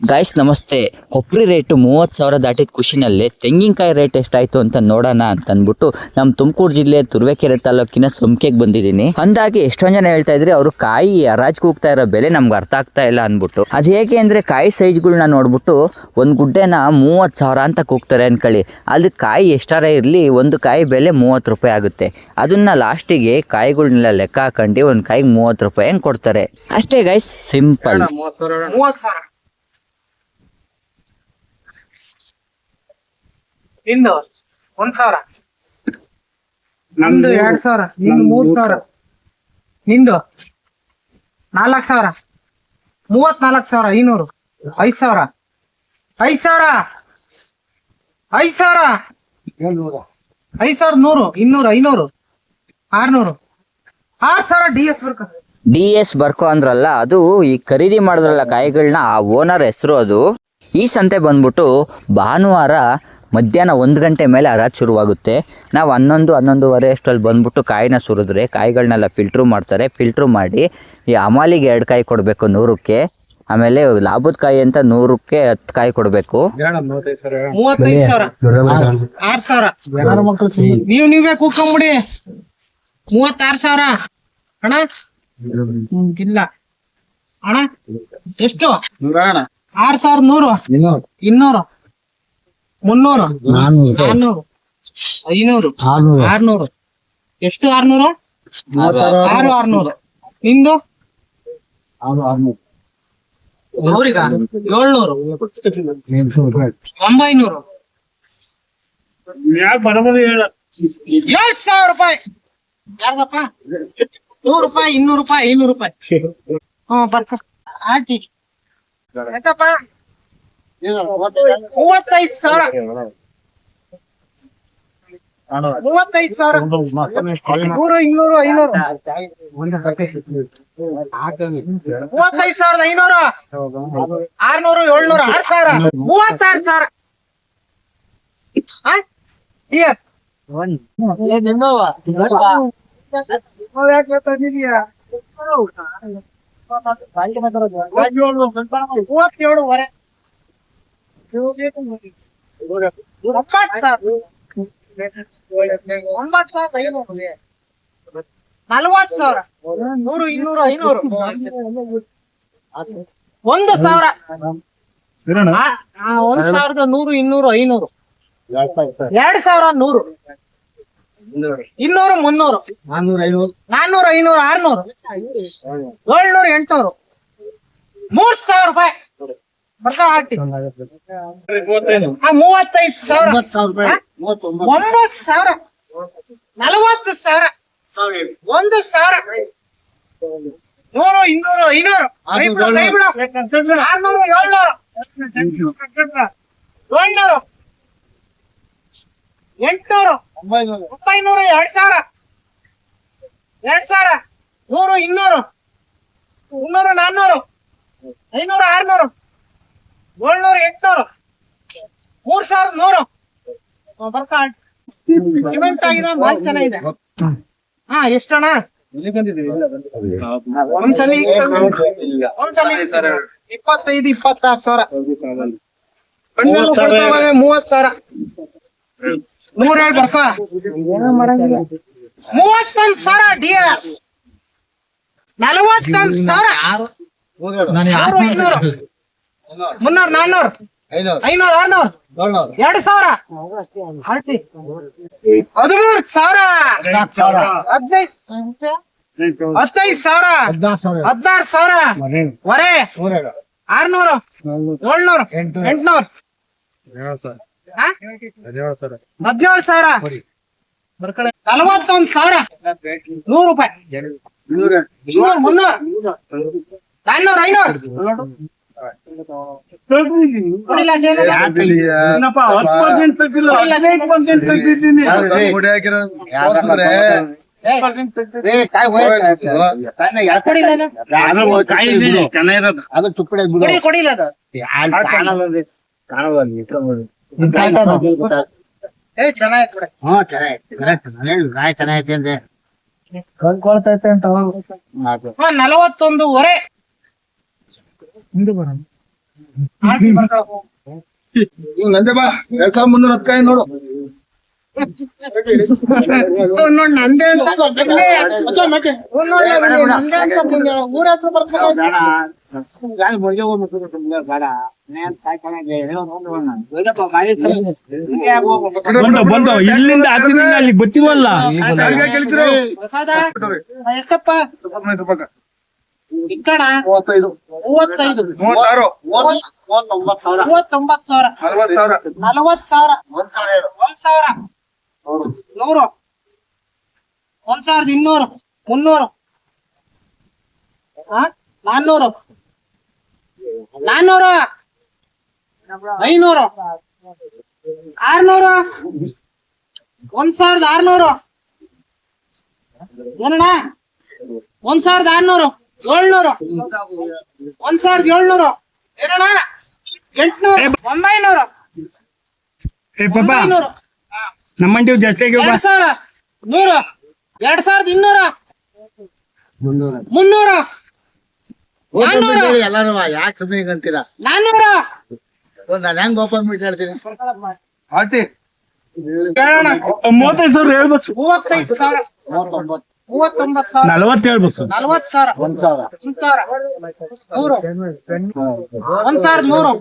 Guys ನಮಸ್ತೆ. ಕೊಬ್ಬರಿ rate ಮೂವತ್ತು ಸಾವಿರ ದಾಟಿದ ಖುಷಿನಲ್ಲಿ ತೆಂಗಿನಕಾಯಿ ರೇಟ್ ಎಷ್ಟಾಯಿತು ಅಂತ ನೋಡೋಣ ಅಂತ ಅಂದ್ಬಿಟ್ಟು ನಮ್ಮ ತುಮಕೂರು ಜಿಲ್ಲೆ ತುರುವೇಕೆರೆ ತಾಲೂಕಿನ ಸುಮ್ಕೆಗೆ ಬಂದಿದ್ದೀನಿ. ಅಂದಾಗಿ ಎಷ್ಟೊಂದು ಜನ ಹೇಳ್ತಾ ಇದ್ರೆ, ಅವರು ಕಾಯಿ ಹರಾಜ್ಗೆ ಹೋಗ್ತಾ ಇರೋ ಬೆಲೆ ನಮ್ಗೆ ಅರ್ಥ ಆಗ್ತಾ ಇಲ್ಲ ಅಂದ್ಬಿಟ್ಟು. ಅದು ಹೇಗೆ ಅಂದರೆ ಕಾಯಿ ಸೈಜ್ಗಳನ್ನ ನೋಡ್ಬಿಟ್ಟು ಒಂದು ಗುಡ್ಡೆನ ಮೂವತ್ತು ಸಾವಿರ ಅಂತ ಕೂಗ್ತಾರೆ ಅಂದ್ಕೊಳ್ಳಿ ಅಲ್ಲಿ ಕಾಯಿ ಎಷ್ಟಾರ ಇರಲಿ, ಒಂದು ಕಾಯಿ ಬೆಲೆ ಮೂವತ್ತು ರೂಪಾಯಿ ಆಗುತ್ತೆ. ಅದನ್ನ ಲಾಸ್ಟಿಗೆ ಕಾಯಿಗಳನ್ನೆಲ್ಲ ಲೆಕ್ಕ ಹಾಕೊಂಡು ಒಂದು ಕಾಯಿಗೆ ಮೂವತ್ತು ರೂಪಾಯಿ ಹೆಂಗೆ ಕೊಡ್ತಾರೆ. ಅಷ್ಟೇ ಗೈಸ್ ಸಿಂಪಲ್ ಮೂವತ್ ಸಾವಿರ ನಿಂದು? ಒಂದ್ ಸಾವಿರ. ನಮ್ದು ಎರಡ್ ಸಾವಿರ ನಿಂದು ಮೂರ್ ಸಾವಿರ. ನಿಂದು? ನಾಲ್ಕ್ ಸಾವಿರ. ಮೂವತ್ ನಾಲ್ಕ್ ಸಾವಿರ ಐನೂರು. ಐದ್ ಸಾವಿರ. ಐದ್ ಸಾವಿರ. ಐದ್ ಸಾವಿರ. ಐದ್ ಸಾವಿರದ ನೂರು ಇನ್ನೂರು ಐನೂರು. ಆರ್ನೂರು. ಆರ್ ಸಾವಿರ ಡಿ ಎಸ್ ಬರ್ಕ. ಡಿ ಎಸ್ ಬರ್ಕೋ ಅಂದ್ರಲ್ಲ ಅದು ಈ ಖರೀದಿ ಮಾಡಿದ್ರಲ್ಲ ಕಾಯಿಗಳನ್ನ ಆ ಓನರ್ ಹೆಸರು ಅದು. ಈ ಸಂತೆ ಬಂದ್ಬಿಟ್ಟು ಭಾನುವಾರ ಮಧ್ಯಾಹ್ನ ಒಂದು ಗಂಟೆ ಮೇಲೆ ಹರಾಜ್ ಶುರುವಾಗುತ್ತೆ. ನಾವು ಹನ್ನೊಂದು ಹನ್ನೊಂದುವರೆ ಅಷ್ಟರಲ್ಲಿ ಬಂದ್ಬಿಟ್ಟು ಕಾಯಿನ ಸುರಿದ್ರೆ ಕಾಯಿಗಳನ್ನೆಲ್ಲ ಫಿಲ್ಟ್ರು ಮಾಡ್ತಾರೆ. ಫಿಲ್ಟ್ರು ಮಾಡಿ ಈ ಅಮಾಲಿಗೆ ಎರಡು ಕಾಯಿ ಕೊಡಬೇಕು ನೂರಕ್ಕೆ. ಆಮೇಲೆ ಲಾಭದ ಕಾಯಿ ಅಂತ ನೂರಕ್ಕೆ ಹತ್ತು ಕಾಯಿ ಕೊಡಬೇಕು. ನೀವ್ ನೀವೇ ಮೂವತ್ತಾರು ಸಾವಿರ. ಅಣ್ಣ? ಇಲ್ಲ. ಅಣ್ಣ ಎಷ್ಟು? ಆರ್ ಸಾವಿರದ ನೂರು. ಇನ್ನೂರು. ಮುನ್ನೂರು? ನಾನ್ನೂರು ಐನೂರು. ಆರ್ನೂರು. ಎಷ್ಟು ಆರ್ನೂರು? ಆರು ಆರ್ನೂರು. ನಿಂದು? ಏಳ್ನೂರು. ಒಂಬೈನೂರು. ಏಳ್ ಸಾವಿರ ರೂಪಾಯಿ. ಯಾರ್ಗಪ್ಪ? ನೂರು ರೂಪಾಯಿ ಇನ್ನೂರು ರೂಪಾಯಿ ಐನೂರು ರೂಪಾಯಿ. ಹ್ಮ್ ಬರ್ಕ. ಆಟಿ. ಯಾಕಪ್ಪ ಮೂವತ್ತೈದು ಸಾವಿರ. ಮೂವತ್ತೈದು ಸಾವಿರ. ನೂರು ಇನ್ನೂರು ಐನೂರು. ಮೂವತ್ತೈದು ಸಾವಿರದ ಐನೂರು. ಆರ್ನೂರು ಏಳ್ನೂರು ಆರ್ ಸಾವಿರ. ಮೂವತ್ತಾರು ಸಾವಿರ? ಮೂವತ್ತೇಳುವರೆ ಒಂಬತ್ತು ಸಾವಿರ ಒಂಬತ್ತು ಸಾವಿರದ ಐನೂರು ನಲ್ವತ್ತು ಸಾವಿರ. ನೂರು ಇನ್ನೂರು ಐನೂರು. ಒಂದು ಸಾವಿರ. ಒಂದ್ ಸಾವಿರದ ನೂರು ಇನ್ನೂರು ಐನೂರು. ಎರಡ್ ಸಾವಿರ ನೂರು. ಇನ್ನೂರು. ಮುನ್ನೂರು. ನಾನ್ನೂರ ಐನೂರು. ಆರ್ನೂರು. ಏಳ್ನೂರು ಎಂಟ್ನೂರು. ಮೂರ್ ಸಾವಿರ ರೂಪಾಯಿ. ಮೂವತ್ತೈದು. ಸಾವಿರ? ಒಂಬತ್ತು ಸಾವಿರ. ನಲವತ್ತು ಸಾವಿರ. ಒಂದು ಸಾವಿರ. ನೂರು ಇನ್ನೂರು ಐನೂರು. ಆರ್ನೂರು ಏಳ್ನೂರು. ಏಳ್ನೂರು. ಎಂಟ್ನೂರು. ಒಂಬೈನೂರು. ಎರಡ್ ಸಾವಿರ. ಎರಡ್ ಸಾವಿರ. ನೂರು ಇನ್ನೂರು. ಮುನ್ನೂರು ನಾನ್ನೂರು. ಐನೂರು ಆರ್ನೂರು. ಏಳ್ನೂರು ಎಂಟ್ನೂರು. ಮೂರ್ ಸಾವಿರದ ನೂರು. ಹ್ಮ್, ಬರ್ತಾ ಪೇಮೆಂಟ್ ಆಗಿದೆ ಮಾಲ್ ಚೆನ್ನಾಗಿದೆ. ಹಾ ಎಷ್ಟಣ್ಣ? ಒಂದ್ಸಲಿ ಒಂದ್ಸಲ ಇಪ್ಪತ್ತೈದು ಇಪ್ಪತ್ತಾರು ಸಾವಿರ. ಕಣ್ಣೆಲ್ಲ ಕೊಡ್ತಾ ಇದಾವೆ ಮೂವತ್ ಸಾವಿರ. ನೂರ ಎರಡು ಬರ್ಕ? ಮೂವತ್ತೊಂದ್ ಸಾವಿರ ಡಿ ಎಸ್ ನಲವತ್ತೊಂದ್ ಸಾವಿರ. ಆರು ಐನೂರು ಮುನ್ನೂರು. ನಾನೂರ್ ಐನೂರ್. ಆರ್ನೂರ್. ಎರಡು ಸಾವಿರ. ಹದಿಮೂರು ಸಾವಿರ. ಹದಿನೈದು. ಹದಿನೈದು ಸಾವಿರ. ಹದಿನಾರು ಸಾವಿರ. ವರೆ ಆರ್ನೂರು. ಏಳ್ನೂರು. ಎಂಟ್ನೂರ್? ಹದಿನೇಳು ಸಾವಿರ. ನಲವತ್ತೊಂದ್ ಸಾವಿರ. ನೂರು ರೂಪಾಯಿ. ಮುನ್ನೂರು. ನಾನ್ನೂರು ಐನೂರು. ಅದು? ಅದು ತುಪ್ಪಡೆ ಕೊಡಿಲ್ಲ ಅದು ಏ ಚೆನ್ನಾಯ್ತು ಬಿಡಿ. ಹ್ಮ್ ಚೆನ್ನಾಗೈತೆ ಕರೆಕ್ಟ್ ನಾನು ಹೇಳಿ ಕಾಯಿ ಚೆನ್ನಾಗೈತೆ ಅಂದೆ ಹಾ ನಲವತ್ತೊಂದು ವರೆ ಆಟಿ ಬರೋಣ. ನಂದೆ ಬಾ ಎರಡ್ ಸಾವಿರದ ಮುನ್ನೂರ ಹತ್ಕಾಯಿ ನೋಡು. ನೋಡ್ ನಂದೇ ಅಂತ ನಂದೇ ಅಂತ ಮುಂದೆ ಊರ ಹೆಸರು ಬರ್ಕೊಂಡು ಇಲ್ಲಿಂದ ಆಚಿನ ಅಲ್ಲಿ ಗೊತ್ತಿವಲ್ಲ ಯಾರ್ಗೆ ಕೇಳ್ತೀರೋ? ಪ್ರಸಾದ? ಎಷ್ಟಪ್ಪ? ಇಕ್ಕಣ ಮೂವತ್ತೈದು. ಮೂವತ್ತೈದು. ಮೂವತ್ತಾರು. ಮೂವತ್ತೊಂಬತ್ತು ಸಾವಿರ. ನಲ್ವತ್ತು ಸಾವಿರ. ನಲವತ್ತು ಸಾವಿರ. ಒಂದ್ ಸಾವಿರ ನೂರು. ಒಂದ್ ಸಾವಿರದ ಇನ್ನೂರು. ಮುನ್ನೂರು. ಆ? ನಾನ್ನೂರು. ನಾನ್ನೂರು. ಐನೂರು. ಆರ್ನೂರು. ಒಂದ್ ಸಾವಿರದ ಆರ್ನೂರು. ಏನಣ್ಣ? ಒಂದ್ ಸಾವಿರದ ಆರ್ನೂರು. ಏಳ್ನೂರು. ಒಂದ್ ಸಾವಿರದ ಏಳ್ನೂರು. ಏನಣ್ಣ? ಎಂಟ್ನೂರು. ಒಂಬೈನೂರು. ಏ ಪಾಪ. ಒಂಬೈನೂರು. ನಮ್ಮಂಟಿ ಜಾಸ್ತಿ ಎರಡ್ ಸಾವಿರ. ನೂರು. ಎರಡ್ ಸಾವಿರದ ಇನ್ನೂರ. ಮುನ್ನೂರ. ನಾನ್ನೂರು. ಎಲ್ಲಾರು ಯಾಕೆ ಸುಮ್ಮನೆ ಈಗ ಅಂತೀರಾ? ನಾನ್ನೂರ. ನಾನು ಹೆಂಗ್ ಓಪನ್ ಬಿಟ್ಟು ಹೇಳ್ತೀನಿ. ಮೂವತ್ತೈದು ಸಾವಿರ ಹೇಳ್ಬೇಕು. ಮೂವತ್ತೈದು ಸಾವಿರ. ಮೂವತ್ತೊಂಬತ್ತು ಸಾವಿರ. ನಲವತ್ತು ಹೇಳ್ಬೇಕು ನಲ್ವತ್ತು ಸಾವಿರ. ಒಂದ್ ಸಾವಿರ. ನೂರು. ಒಂದ್ ಸಾವಿರದ ನೂರು.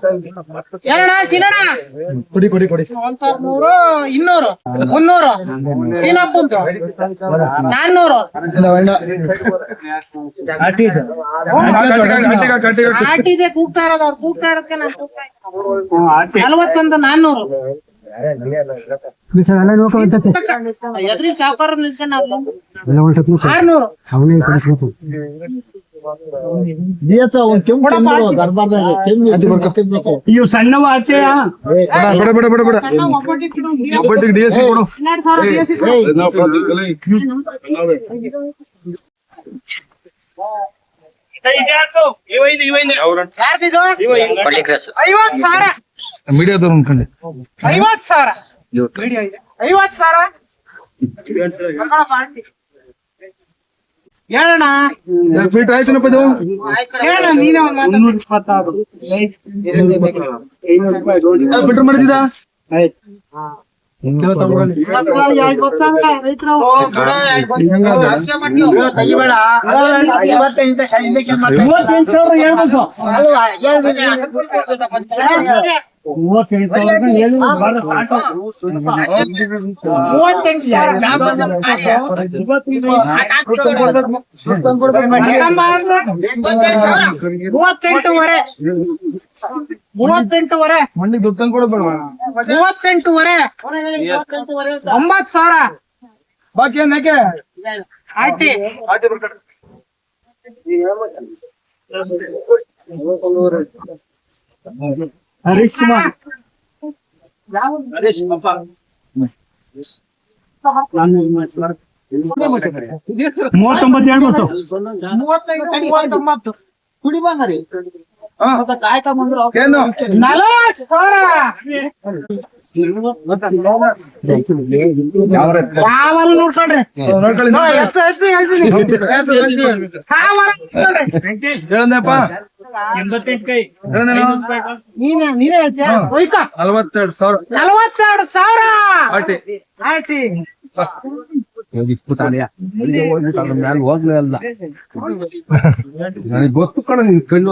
ಏನಣ್ಣ ತಿನ್ನಣ ಕೊಡಿ ಕೊಡಿ ಕೊಡಿ. ಒಂದ್ ಸಾವಿರದ ನೂರು ಇನ್ನೂರು. ಮುನ್ನೂರು. ನಾನ್ನೂರು. ಕಟ್ಟಿಗ ಕಟ್ಟಿಗ ಆಟಿದೆ ಕೂಗ್ತಾ ಇರೋದು ಅವ್ರು ಕೂಗ್ತಾ ಇರೋದಕ್ಕೆ ನಾನು ಕೂಗ್ತಾ ನಲವತ್ತೊಂದು ನಾನ್ನೂರು. ಎದ್ರಿ ಸಾವುಕಾರ ನಿಲ್ಸ್ಕೊಂಡು ಆರ್ನೂರು. ಇವು ಸಣ್ಣವ ಆಚೆಯ ಬಡ ಬಡ ಬಡ ಬಡ. ಸಣ್ಣ ಒಬ್ಬಟ್ಟಿಗೆ ಕೊಡು. ಡಿ ಎಸ್ ಮೀಡಿಯಾದವ್ರು ಅನ್ಕೊಂಡೆ. ಐವತ್ ಸಾವಿರ. ಐವತ್ ಸಾವಿರ. ಹೇಳಣ್ಣ. ಎರಡು ಫೀಟ್ ಆಯ್ತನಪ್ಪ ಇದು ಹೇಳಣ್ಣ ನೀನೇ ಒಂದ್ ಮಾತಾಡು. ಬಿಟ್ರು ಮಾಡಿದ ಇಂಜೆಕ್ಷನ್ ಮಾಡ್ತಾ ಮೂವತ್ತೆಂಟು ಸಾವಿರ ಮೂವತ್ತೆಂಟುವರೆ. ಮೂವತ್ತೆಂಟುವರೆ. ಮಣ್ಣಿಗೆ ದುಡ್ಡು ಕೊಡಬೇಡ ಮೂವತ್ತೆಂಟುವರೆ. ಒಂಬತ್ ಸಾವಿರ. ಬಾಕಿ ಏನಕ್ಕೆ ಆಟಿ ಆಟಿ ಹರೀಶ್ ಕುಮಾರ್ ಮೂವತ್ತೊಂಬತ್ತು ಹೇಳ್ಬೇಕು ಮೂವತ್ತೈದು ಮೂವತ್ತೊಂಬತ್ತು ಏನು ನಲವತ್ತು ಸಾವಿರ ಯಾವಾಗ ನೋಡ್ಕೊಂಡ್ರಿ ನೋಡ್ಕೊಳ್ಳಿ ಹಾ, ಎತ್ತು, ಎತ್ತು, ಹೇಳ್ತೀನಿ. ನಲವತ್ತೆರಡು ಸಾವಿರ. ನಲವತ್ತೆರಡು ಸಾವಿರ! ಆಟಿ ಆಯ್ತಿ ನನಗೆ ಗೊತ್ತು ಕಣ ನೀನ್ ಕಣ್ಣು